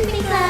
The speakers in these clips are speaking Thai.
Session Mini Class!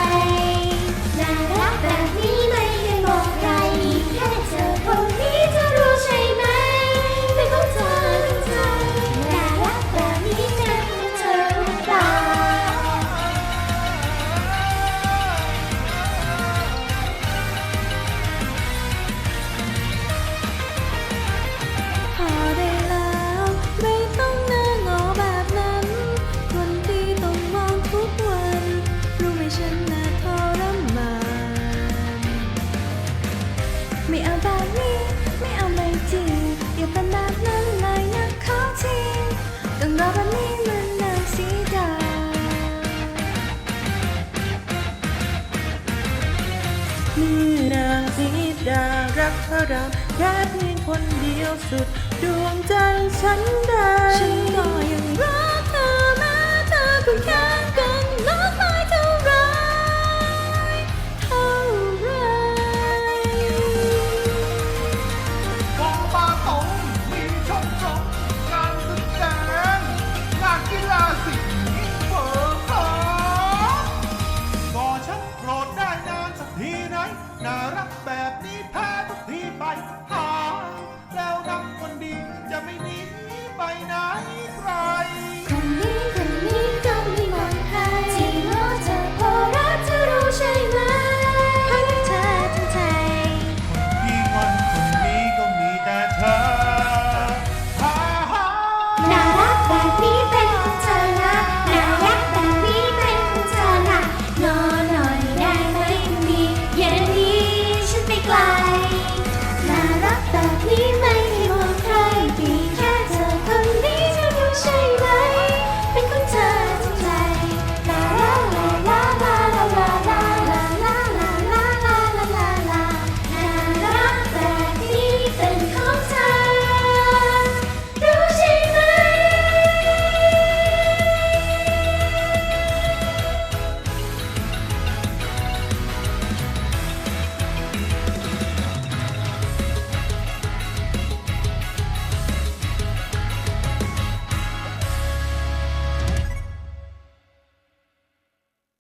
ไม่เอาแบบนี้ ไม่เอาเลยทีอย่าเป็นแบบนั้นเลยนะขอทีต้องรอแบบนี้มันน่าเสีดายนี่นางสีดารักเธอรักแค่เพียงคนเดียวสุดดวงใจฉัน 你们。